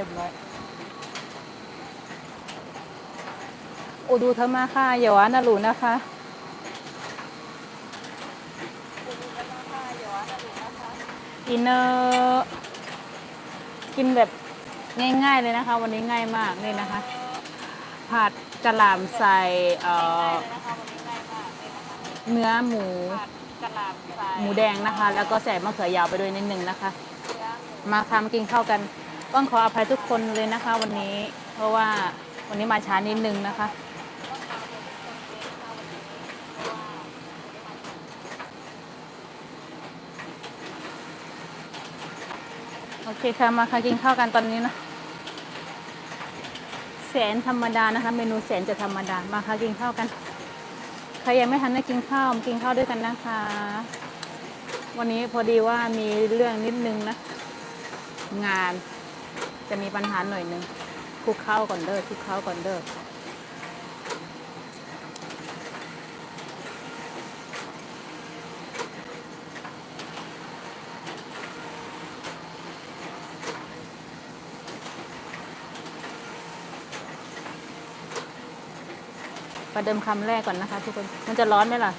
รียบร้อย โอ้ดูเธอมาค่ะอย่าว่านะหลูนะคะอินเนอร์กินแบบง่ายๆเลยนะคะ วันนี้ง่ายมากนี่นะคะ ผัดกะหล่ำใส่เอ่อเนื้อหมูหมูแดงนะคะ แล้วก็ใส่มะเขือยาวไปด้วยนิดนึงนะคะ มาค่ะมากินข้าวกัน ต้องขออภัยทุกคนเลยนะคะ วันนี้ เพราะว่าวันนี้มาช้านิดนึงนะคะ โอเคค่ะ มาค่ะกินข้าวกันตอนนี้นะแสนธรรมดานะคะ เมนูแสนจะธรรมดา มาค่ะกินข้าวกัน ใครยังไม่ทันได้กินข้าวมากินข้าวด้วยกันนะคะ วันนี้พอดีว่ามีเรื่องนิดนึงนะ งาน จะมีปัญหาหน่อยนึงคลุกเข้าก่อนเด้อคลุกเข้าก่อนเด้อประเดิมคำแรกก่อนนะคะ ทุกคน มันจะร้อนไหมล่ะ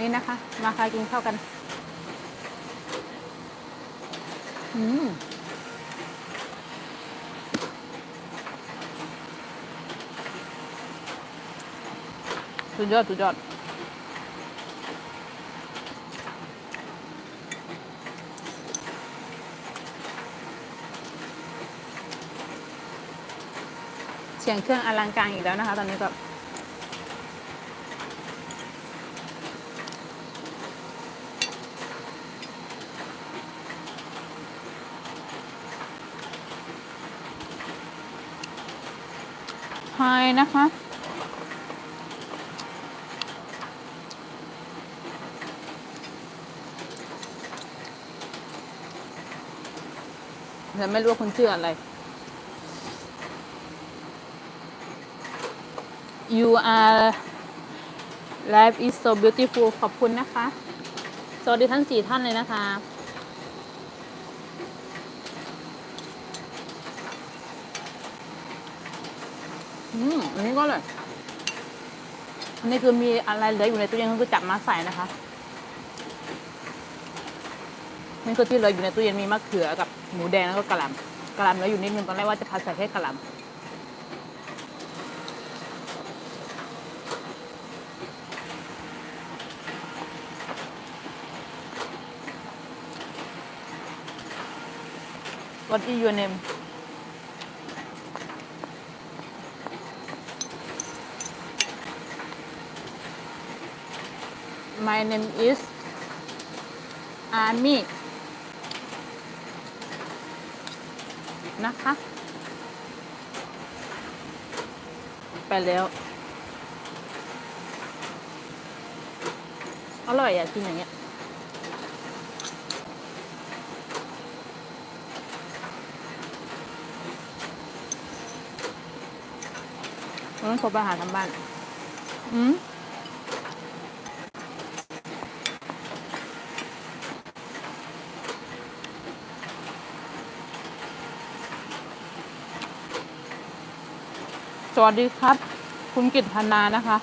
นี่นะคะ มาค่ะกินข้าวกัน อืมสุดยอดสุดยอดเสียงเครื่องอลังการอีกแล้วนะคะ ตอนนี้ก็ ไฮนะคะ แต่ไม่รู้ว่าคุณชื่ออะไร you are life is so beautiful ขอบคุณนะคะ สวัสดีทั้งสี่ท่านเลยนะคะ อืมอันนี้ก็เลยอันนี้คือมีอะไรเหลืออยู่ในตู้เย็นก็จับมาใส่นะคะนี่คือที่เหลืออยู่ในตู้เย็นมีมะเขือกับหมูแดงแล้วก็กะหล่ำกะหล่ำเหลืออยู่นิดนึงตอนแรกว่าจะพัดใส่แค่กะหล่ำ What is your name My name is Army นะคะ ไปแล้ว อร่อยอะกินอย่างเงี้ยต้องโทรไปหาทางบ้าน อืม วัสดีครับ คุณกิตธนานะคะ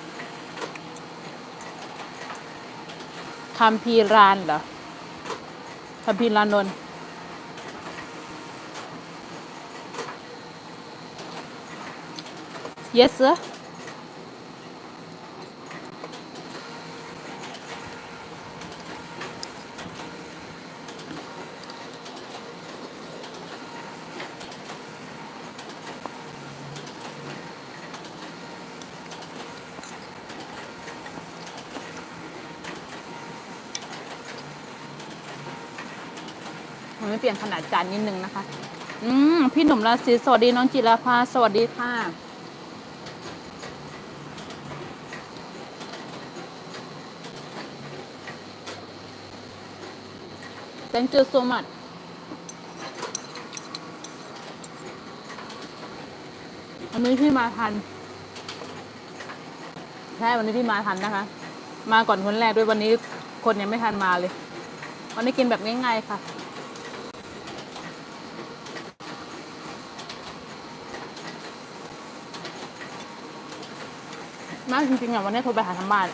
คำพีรานเหรอคำพีรานนท์ yes sir มันไม่ เปลี่ยนขนาดจานนิดนึงนะคะ อืมพี่หนุ่มราศีสวัสดีน้องจิราภาสวัสดีค่ะ thank you so much วันนี้พี่มาทันใช่วันนี้พี่มาทันนะคะ มาก่อนคนแรกด้วยวันนี้คนยังไม่ทันมาเลย วันนี้กินแบบง่ายๆค่ะ แม่จริงๆอะวันนี้โทรไปหาทางบ้าน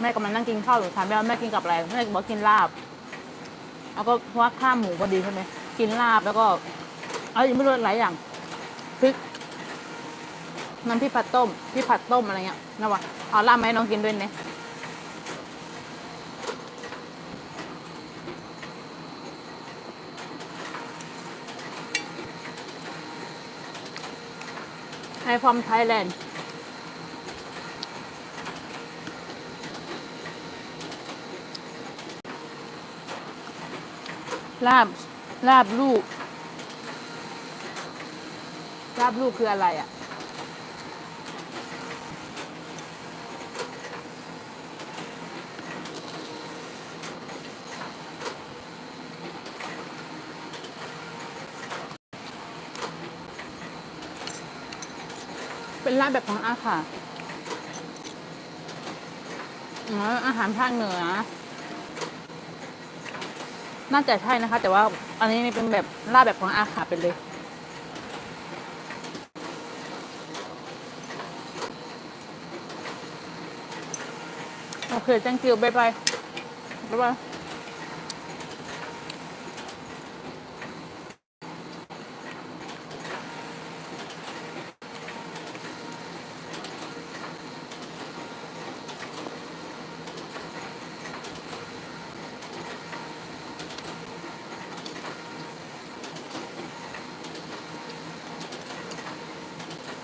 แม่กำลังนั่งกินข้าวอยู่ถามแม่ว่าแม่กินกับอะไรแม่บอกกินลาบแล้วก็เพราะว่าข้ามหมูพอดีใช่ไหมกินลาบแล้วก็ เอาอีกไม่รู้หลายอย่างพริกน้ำพริกผัดต้มพริกผัดต้มอะไรเงี้ยนะวะเอาลาบมาให้น้องกินด้วยเนี่ยไอฟอมไทยแลนด์ ลาบลาบลูก ลาบลูกคืออะไรอะ เป็นลาบแบบของอาค่ะอ๋ออาหารภาคเหนือ น่าจะใช่นะคะ แต่ว่าอันนี้เป็นแบบลาบแบบของอาขาไปเลย โอเคจังกิวบายบาย บ๊ายบาย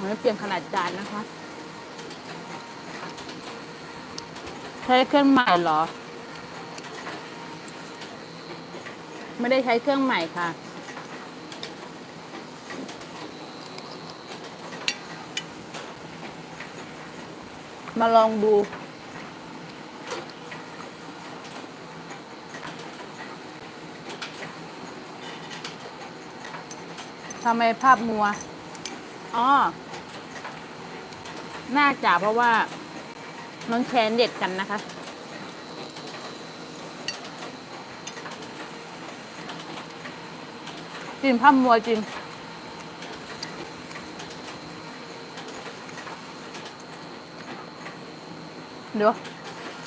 ผมจะเปลี่ยนขนาดจานนะคะ ใช้เครื่องใหม่เหรอ ไม่ได้ใช้เครื่องใหม่ค่ะมาลองดู ทำไมภาพมัว อ๋อ น่าจะเพราะว่าน้องแชร์เด็ดกันนะคะ จริงภามัวจริงเดี๋ยว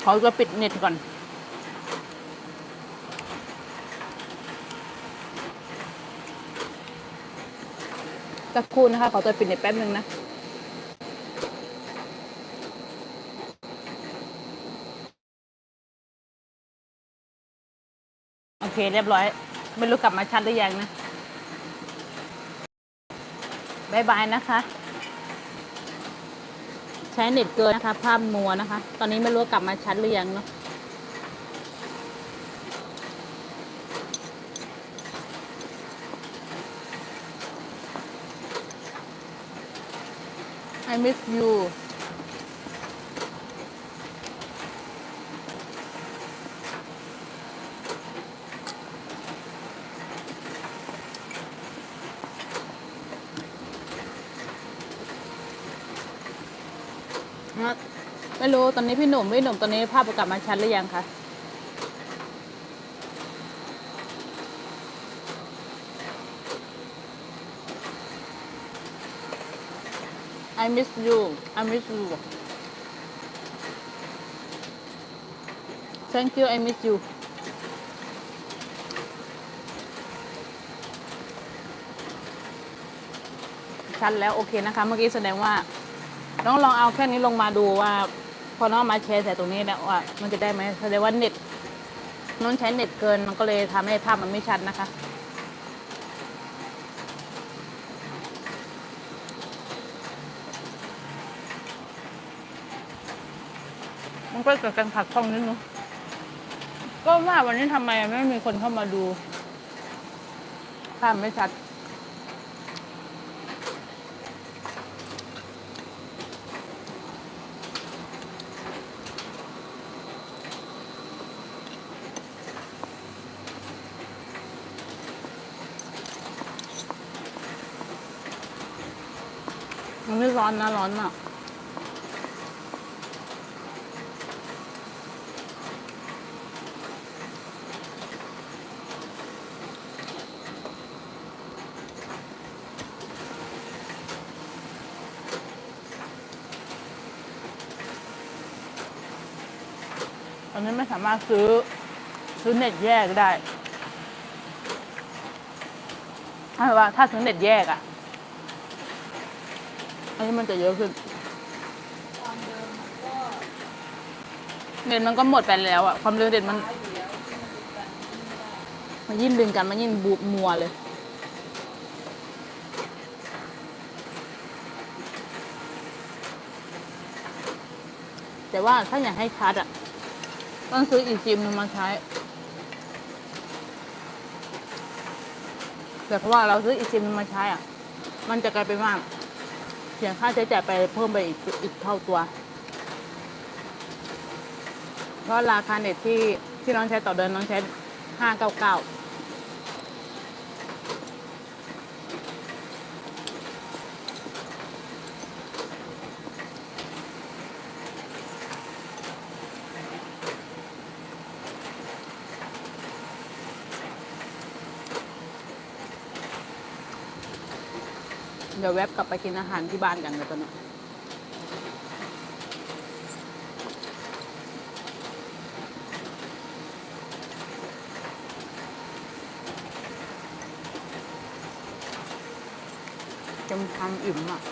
ขาจะปิดเน็ตก่อนสักครู่นะคะขอตัวปิดเน็ตแป๊บนึงนะ เคเรียบร้อย ไม่รู้กลับมาชัดหรือยังนะบายบายนะคะ ใช้เน็ตเกินนะคะ ภาพมัวนะคะ ตอนนี้ไม่รู้กลับมาชัดหรือยังเนาะ I miss you นะไม่ รู้ตอนนี้พี่หนุ่มพี่หนุ่มตอนนี้ภาพกลับมาชัดหรือยังคะ I miss you I miss you Thank you I miss you ชัดแล้วโอเคนะคะ เมื่อกี้แสดงว่าน้องลองเอาแค่นี้ลงมาดูว่า พอน้องมาแชร์ใส่ตรงนี้แล้วว่ามันจะได้ไหมแสดงว่าเน็ตน้องใช้เน็ตเกินมันก็เลยทำให้ภาพมันไม่ชัดนะคะ มันก็เกิดการผักช่องนิดนึงก็ว่าวันนี้ทำไมไม่มีคนเข้ามาดูภาพไม่ชัด ไม่ร้อนนะร้อนอะตอนนี้ไม่สามารถซื้อซื้อเน็ตแยกได้ถ้าแบบว่าถ้าซื้อเน็ตแยกอะ นนี้มันจะเยอะขึ้นความเดิมมันก็เน็ตมันก็หมดไปแล้วอะ่ะความเร็วเน็ตมันร้ายอยู่แล้วที่มันดูกันไม่ได้มันยิ่งดึงกันมันยิ่งบูมัวเลย แต่ว่าถ้าอยากให้ชัดอะต้องซื้ออีกซิมหนึงมาใช้แต่เพราะว่าเราซื้ออีกซิมหนึงมาใช้อะมันจะกลายเป็นว่าเสียค่าใช้จ่ายไปเพิ่มไปอีกอีกเท่าตัว เพราะราคาเน็ตที่ที่น้องใช้ต่อเดือนน้องใช้ห้าเก้าเก้า เดี๋ยวแวบกลับไปกินอาหารที่บ้านกันเลยตอนนี้จำทำอิ่มอะ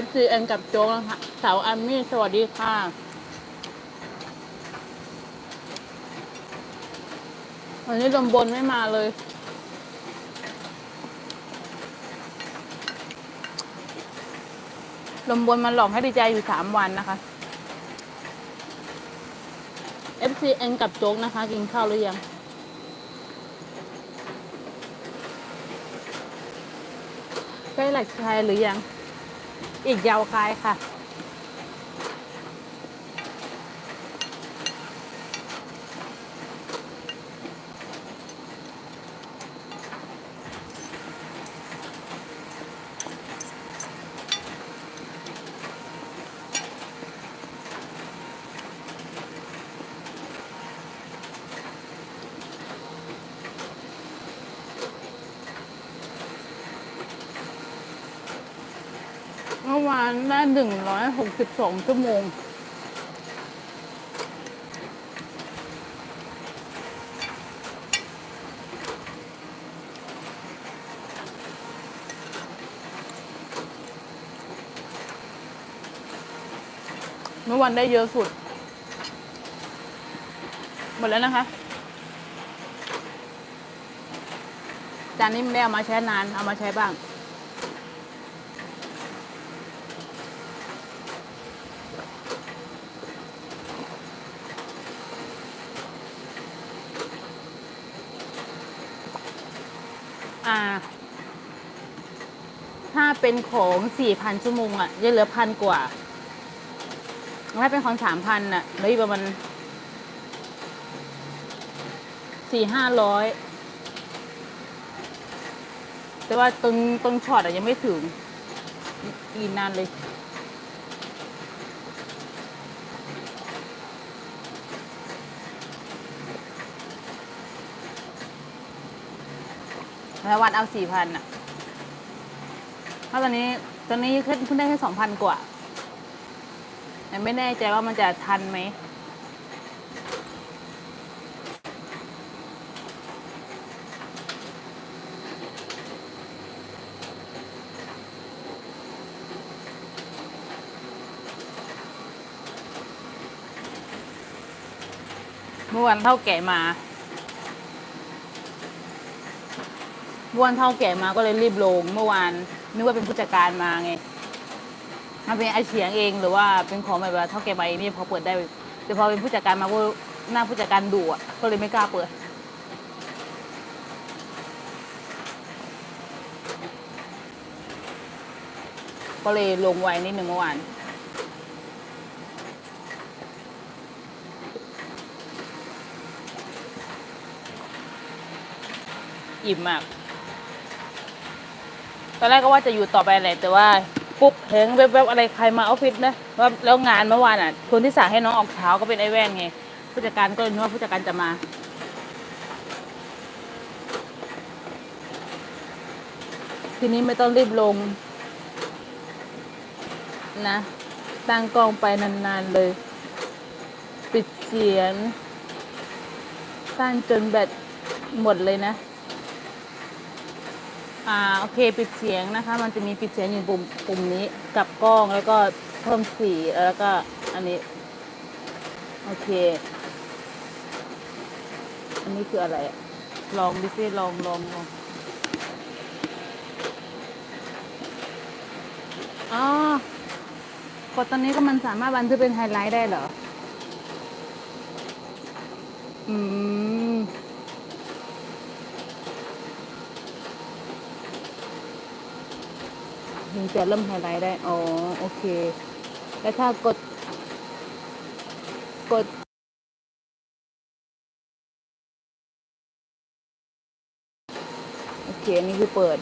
FCN กับโจ๊กนะคะสาวอามี่สวัสดีค่ะวันนี้ลมบนไม่มาเลย ลมบนมันหลอกให้ดีใจอยู่สามวันนะคะ FCN กับโจ๊กนะคะ กินข้าวหรือยังใกล้หลักชัยหรือยัง อีกยาวไกลค่ะานได้หนึ่งร้อยหกสิบสองชั่วโมง เมื่อวันได้เยอะสุด หมดแล้วนะคะ จานนี้ไม่ได้เอามาใช้นาน เอามาใช้บ้าง เป็นของสี่พันชั่วโมงอะจะเหลือพันกว่าถ้าเป็นของสามพันอะเหลืออีกประมาณสี่ห้าร้อยแต่ว่าตรงตรงช็อตอะยังไม่ถึงอีกนานเลยแล้ววันเอาสี่พันอะ เพราะตอนนี้ตอนนี้ขึ้นเพิ่งได้แค่สองพันกว่าแต่ไม่แน่ใจว่ามันจะทันไหมเมื่อวันเท่าแก่มาเมื่อวันเท่าแก่มาก็เลยรีบลงเมื่อวาน นึกว่าเป็นผู้จัดการมาไงมันเป็นไอเฉียงเองหรือว่าเป็นของแบบว่าเท่าแก่มาเองนี่พอเปิดได้แต่พอเป็นผู้จัดการมาก็หน้าผู้จัดการดุอะก็เลยไม่กล้าเปิด ก็เลยลงไว้นิดหนึ่งเมื่อวานอิ่มมาก ตอนแรกก็ว่าจะอยู่ต่อไปแหละแต่ว่าปุ๊บเห็นแวบๆอะไรใครมาออฟฟิศนะว่าแล้วงานเมื่อวานอะคนที่สั่งให้น้องออกเช้าก็เป็นไอ้แว่นไงผู้จัดการก็เลยนึกว่าผู้จัดการจะมาทีนี้ไม่ต้องรีบลง นะตั้งกล้องไปนานๆเลย ปิดเสียงตั้งจนแบตหมดเลยนะ อ่าโอเคปิดเสียงนะคะ มันจะมีปิดเสียงอยู่ปุ่มปุ่มนี้กับกล้องแล้วก็เพิ่มสีแล้วก็อันนี้ โอเค อันนี้คืออะไร ลองดิซิลองลองลองอ๋อกดตอนนี้ก็มันสามารถบันทึกเป็นไฮไลท์ได้เหรอ อืม ถึงจะเริ่มไฮไลท์ได้ อ๋อ โอเค แล้วถ้ากด กดโอเคอันนี้คือเปิด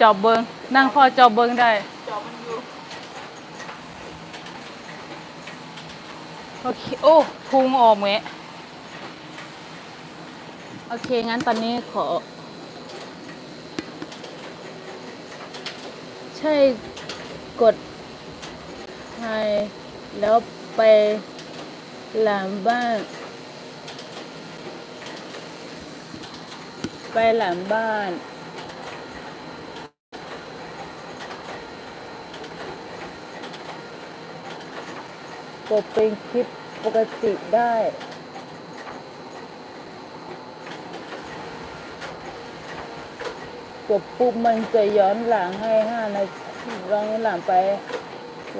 จอบเบิงนั่งคอจอบเบิงได้จอบมันอยู่โอเค โอ้พุงออกไหม โอเค งั้นตอนนี้ขอ ใช่กดไฮแล้วไปหลังบ้าน ไปหลังบ้าน กดเป็นคลิปปกติได้ กดปุ๊บมันจะย้อนหลังให้ห้านาทีย้อนหลังไป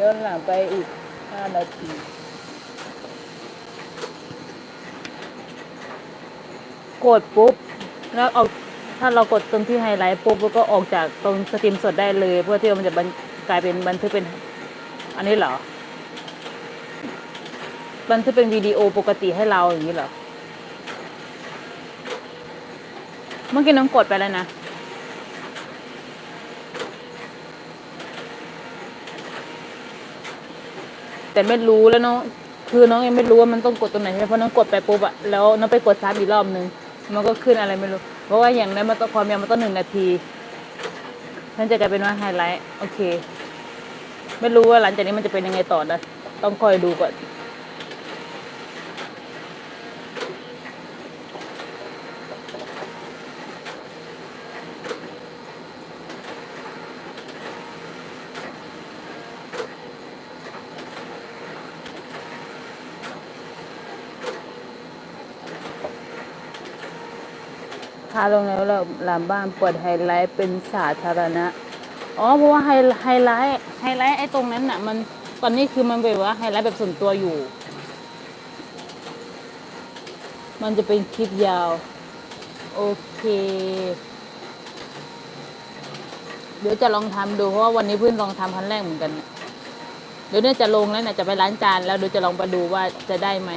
ย้อนหลังไปอีกห้านาทีกดปุ๊บแล้วออกถ้าเรากดตรงที่ไฮไลท์ปุ๊บก็ออกจากตรงสตรีมสดได้เลย เพื่อที่มันจะนกลายเป็นบันทึกเป็น อันนี้เหรอ บันทึกเป็นวิดีโอปกติให้เราอย่างนี้เหรอ เมื่อกี้น้องกดไปแล้วนะ แต่ไม่รู้แล้วน้องคือน้องยังไม่รู้ว่ามันต้องกดตรงไหนใช่ไหมเพราะน้องกดไปปุ๊บอะแล้วน้องไปกดซ้ำอีกรอบนึงมันก็ขึ้นอะไรไม่รู้ เพราะว่าอย่างนั้นมันต้องความยาวมันต้องหนึ่งนาทีนั่นจะกลายเป็นว่าไฮไลท์โอเค ไม่รู้ว่าหลังจากนี้มันจะเป็นยังไงต่อนะ ต้องคอยดูก่อนาลงแล้วเราหลังบ้านเปิดไฮไลท์เป็นสาธารณะ อ๋อ เพราะว่าไฮไฮไลท์ไฮไลท์ไอ้ตรงนั้นน่ะ มันตอนนี้คือมันเป็นว่าไฮไลท์แบบส่วนตัวอยู่ มันจะเป็นคลิปยาว โอเค เดี๋ยวจะลองทำดู เพราะว่าวันนี้เพิ่งลองทำครั้งแรกเหมือนกัน เดี๋ยวเนี่ยจะลงแล้วเนี่ยจะไปล้างจานแล้วเดี๋ยวจะลองไปดูว่าจะได้ไหม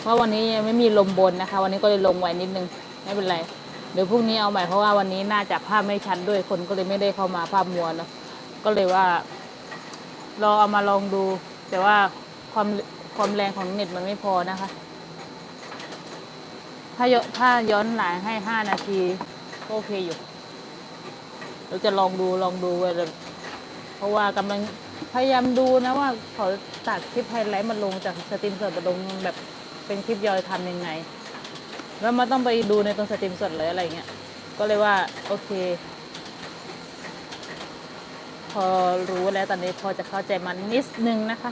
เพราะวันนี้ยังไม่มีลมบนนะคะ วันนี้ก็เลยลงไว้นิดนึงไม่เป็นไร เดี๋ยวพรุ่งนี้เอาใหม่เพราะว่าวันนี้น่าจะภาพไม่ชัดด้วยคนก็เลยไม่ได้เข้ามาภาพมัวนะก็เลยว่าลองเอามาลองดู แต่ว่าความความแรงของเน็ตมันไม่พอนะคะ ถ้าย้อนถ้าย้อนหลังให้ห้านาทีก็โอเคอยู่เราจะลองดูลองดูว่าจะเพราะว่ากำลังพยายามดูนะว่าเขาตัดคลิปไฮไลท์มาลงจากสตรีมสดมาลงแบบเป็นคลิปยาวทำยังไง แล้วมันต้องไปดูในตรงสตรีมสดเลยอะไรเงี้ย ก็เลยว่า โอเค พอรู้แล้วตอนนี้พอจะเข้าใจมันนิดนึงนะคะ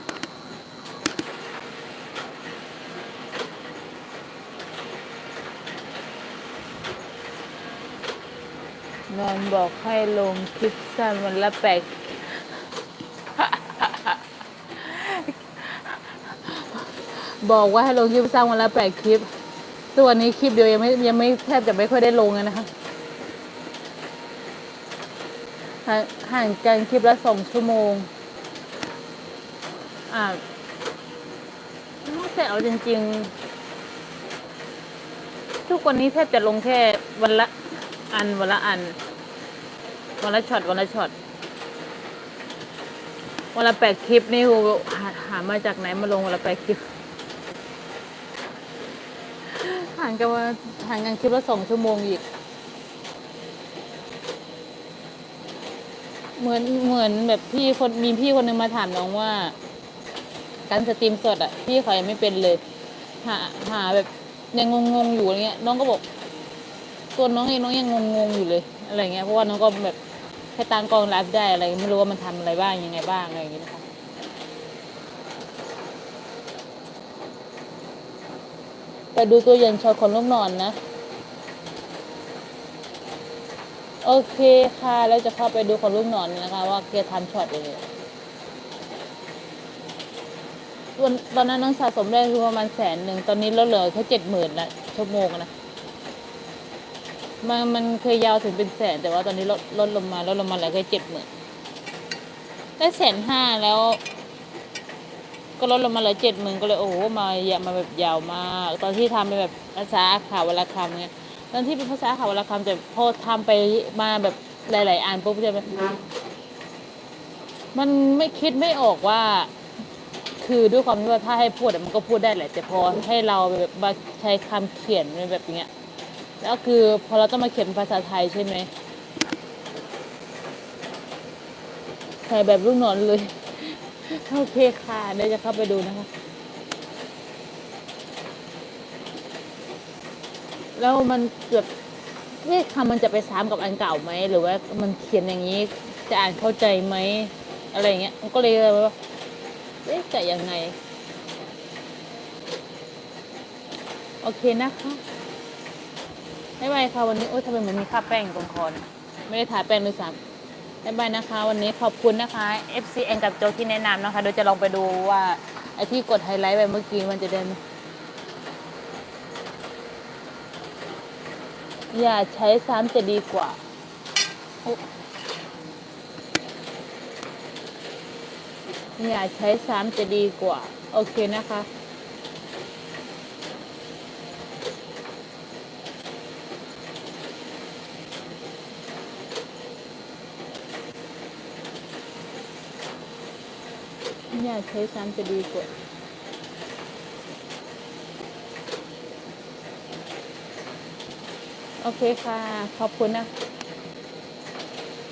นอนบอกให้ลงคลิปสั้นวันละแปดบอกว่าให้ลงคลิปสั้นวันละแปดคลิป ตัวนี้คลิปเดียวยังไม่ยังไม่แทบจะไม่ค่อยได้ลงเลยนะคะห่างห่างกันคลิปละสองชั่วโมง อ่าลูแต่เอาจริง ๆ ทุกวันนี้แทบจะลงแค่วันละอันวันละอัน วันละช็อตวันละช็อตวันละแปดคลิปนี่คือหามาจากไหนมาลงวันละแปดคลิป ห่างกันว่าห่างกันคลิปละสองชั่วโมงอีก เหมือนเหมือนแบบพี่คนมีพี่คนหนึงมาถามน้องว่า การสตรีมสดอะ พี่เขายังไม่เป็นเลย หาหาแบบยังงงๆอยู่อะไรเงี้ย น้องก็บอกตัวน้องเองน้องยังงงๆอยู่เลย อะไรเงี้ยเพราะว่าน้องก็แบบแค่ตั้งกล้องไลฟ์ได้อะไร ไม่รู้ว่ามันทำอะไรบ้างยังไงบ้างอะไรอย่างเงี้ยนะคะ ไปดูตัวอย่างช็อตคนลูกนอนนะ โอเคค่ะแล้วจะเข้าไปดูคนลูกนอนนะคะ ว่าแกทำช็อตยังไงวันตอนนั้นน้องสะสมได้คือประมาณแสนหนึ่ง ตอนนี้ลดเหลือแค่เจ็ดหมื่นละชั่วโมงนะ มันมันเคยยาวถึงเป็นแสน แต่ว่าตอนนี้ลดลดลงมาลดลงมาเหลือแค่เจ็ดหมื่นได้แสนห้าแล้ว ก็ลดลงมาเหลือเจ็ดหมื่นก็เลยโอ้โหมาเยอะมาแบบยาวมาก ตอนที่ทำเป็นแบบภาษาข่าววลาคำเนี่ยตอนที่เป็นภาษาข่าววลาคำแต่พอทำไปมาแบบหลาย ๆอันปุ๊บจะแบบมันไม่คิดไม่ออกว่า คือด้วยความที่ว่าถ้าให้พูดมันก็พูดได้แหละแต่พอให้เราแบบมาใช้คำเขียนเป็นแบบอย่างเงี้ยแล้วคือพอเราต้องมาเขียนภาษาไทยใช่ไหมใส่แบบลูกนอนเลย โอเคค่ะ เดี๋ยวจะเข้าไปดูนะคะ แล้วมันเกือบเอ๊ะคำมันจะไปซ้ำกับอันเก่าไหม หรือว่ามันเขียนอย่างนี้ จะอ่านเข้าใจไหม อะไรอย่างเงี้ยมันก็เลยว่าเอ๊ะจะยังไง โอเคนะคะบ๊ายบายค่ะวันนี้ โอ๊ยทำไมเหมือนมีค่าแป้งตรงคอนไม่ได้ทาแป้งด้วยซ้ำ บ๊ายบายนะคะ วันนี้ขอบคุณนะคะ FC แองกับโจที่แนะนำนะคะเดี๋ยวจะลองไปดูว่าไอที่กดไฮไลท์ไปเมื่อกี้มันจะได้ไหมอย่าใช้ซ้ำจะดีกว่าอย่าใช้ซ้ำจะดีกว่า โอเคนะคะาใช้ซ้ำจะดีกว่าโอเคค่ะ ขอบคุณนะ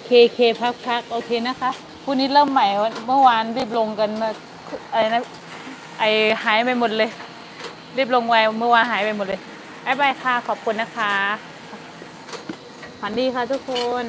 เคเคพักพักโอเคนะคะพรุ่งนี้เริ่มใหม่เมื่อวานรีบลงกันมาอะไรนะไอหายไปหมดเลย รีบลงไวเมื่อวานหายไปหมดเลยบ๊ายบายค่ะ ขอบคุณนะคะฝันดีค่ะทุกคน